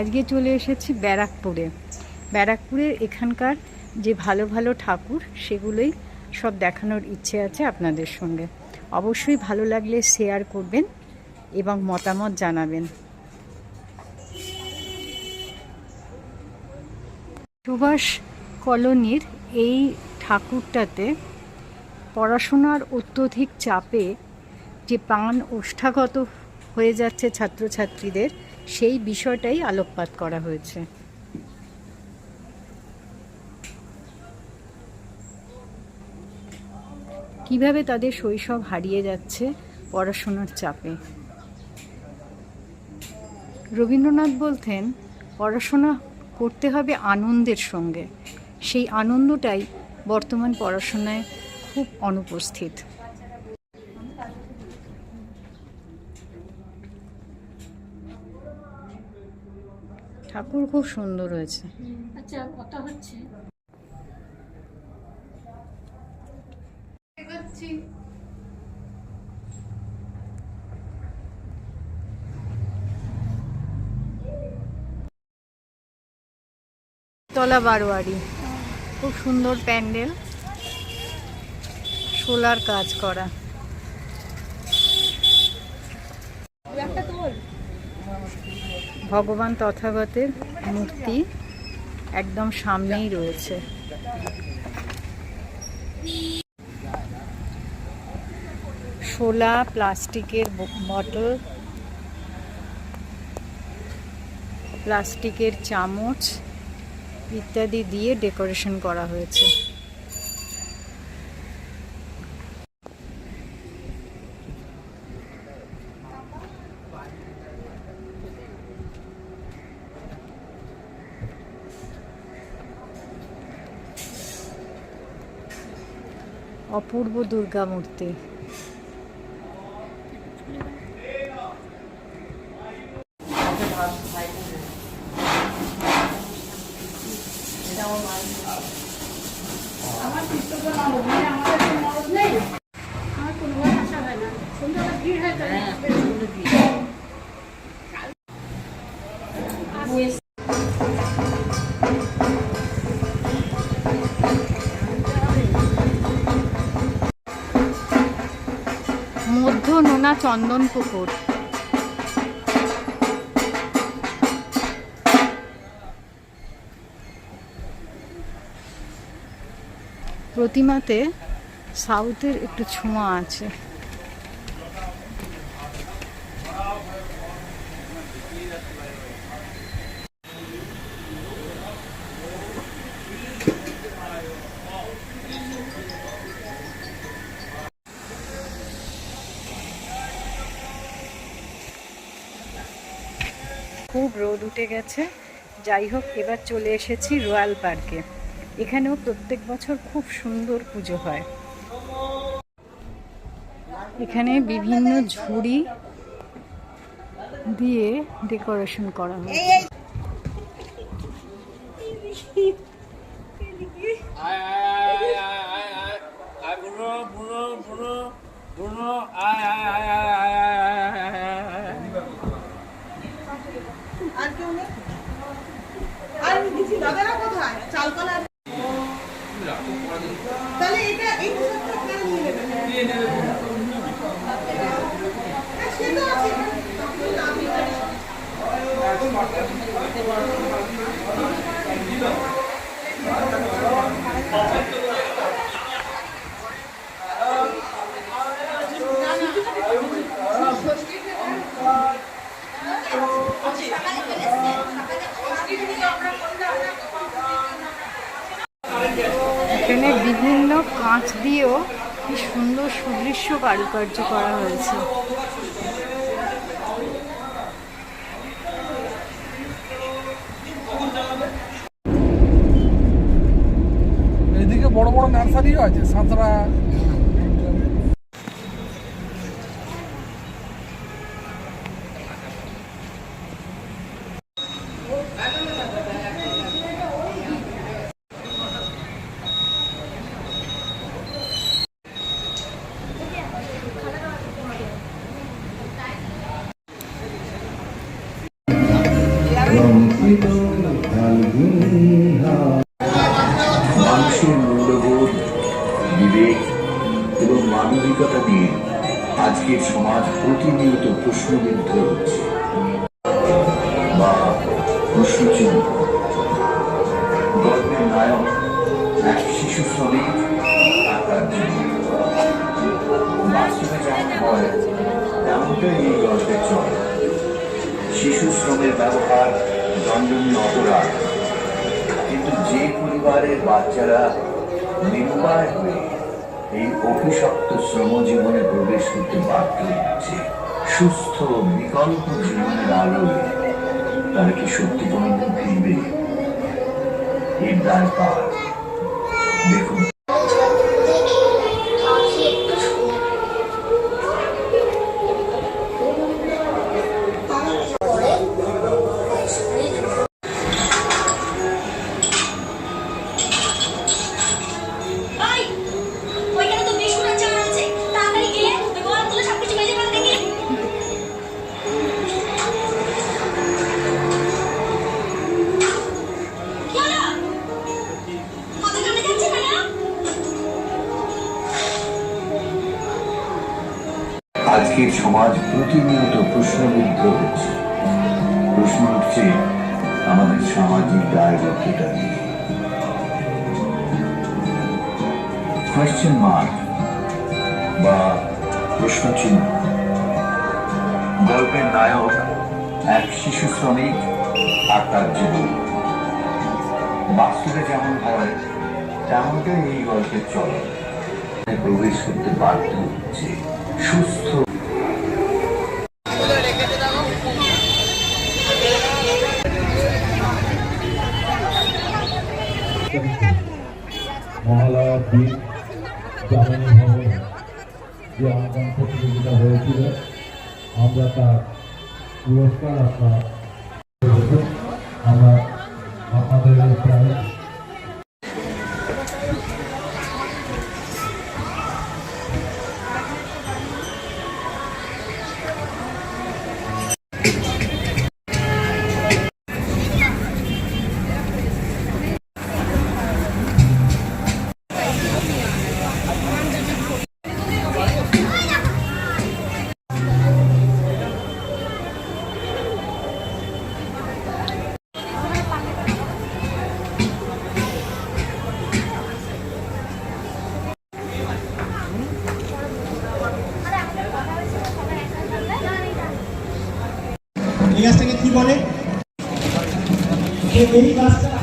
আজকে চলে এসেছি ব্যারাকপুরে। ব্যারাকপুরের এখানকার যে ভালো ভালো ঠাকুর, সেগুলোই সব দেখানোর ইচ্ছে আছে আপনাদের সঙ্গে। অবশ্যই ভালো লাগলে শেয়ার করবেন এবং মতামত জানাবেন। সুভাষ কলোনির এই ঠাকুরটাতে পড়াশোনার অত্যধিক চাপে যে প্রাণ ওষ্ঠাগত হয়ে যাচ্ছে ছাত্রছাত্রীদের সেই বিষয়টাই আলোকপাত করা হয়েছে। কীভাবে তাদের শৈশব হারিয়ে যাচ্ছে পড়াশোনার চাপে? রবীন্দ্রনাথ বলতেন, পড়াশোনা করতে হবে আনন্দের সঙ্গে। সেই আনন্দটাই বর্তমান পড়াশোনায় খুব অনুপস্থিত। ঠাকুর খুব সুন্দর হয়েছে। আচ্ছা কথা হচ্ছে। তলা বারোয়ারি। খুব সুন্দর প্যান্ডেল। সোলার কাজ করা। একটা তোল। ভগবান তথাগতের মূর্তি একদম সামনেই রয়েছে। শোলা প্লাস্টিকের বটল, প্লাস্টিকের চামচ ইত্যাদি দিয়ে ডেকোরেশন করা হয়েছে। অপূর্ব দুর্গা মূর্তি। ঠিকানা চন্দন পুকুর? প্রতিমাতে সাউথের একটু ছোঁয়া আছে। খুব রোদ উঠে গেছে। যাই হোক, এবার চলে এসেছি রয়্যাল পার্কে। এখানেও প্রত্যেক বছর খুব সুন্দর পুজো হয়। এখানে বিভিন্ন ঝুড়ি দিয়ে ডেকোরেশন করা হয় এখানে বিভিন্ন কাঁচ দিয়েও কি সুন্দর সুদৃশ্য কারুকার্য করা হয়েছে। বড় বড় নার্সারিও আছে সাঁতরা অভিজ্ঞতা নিয়ে আজকের সমাজ প্রতিনিয়ত প্রশ্নবিদ্ধ হচ্ছে। বা প্রশ্নচিহ্ন। গল্পের নায়ক এক শিশু শ্রমিক বাস্তবে যেমন হয় তেমনটাই এই গল্পের চলে শিশু শ্রমের ব্যবহার দণ্ডনীয় অপরাধ। কিন্তু যে পরিবারের বাচ্চারা নিরুপায় হয়ে এই অভিশপ্ত শ্রম জীবনে প্রবেশ করতে বাধ্য হচ্ছে। সুস্থ বিকল্প জীবনের আলোয় তারা কি সত্যি কোনোদিন ফিরবে? এর দায় পার দেখুন। আজকের সমাজ প্রতিনিয়ত প্রশ্নবিদ্ধ হচ্ছে। প্রশ্ন উঠছে আমাদের সামাজিক দায়বদ্ধতা নিয়ে। কোয়েশ্চেন মার্ক বা প্রশ্নচিহ্ন। গল্পের নায়ক এক শিশু শ্রমিক আর তার জীবন। বাস্তবে যেমন হয়, তেমনটাই এই গল্পের চলে। প্রবেশ করতে বাধ্য হচ্ছে। সুস্থ। মহালয়া দিন জামিনী ভবনে যে অঙ্কন প্রতিযোগিতা হয়েছিল আমরা তার পুরস্কার আপনার আমরা আপনাদের এই এই কি বলে? এই গাছটা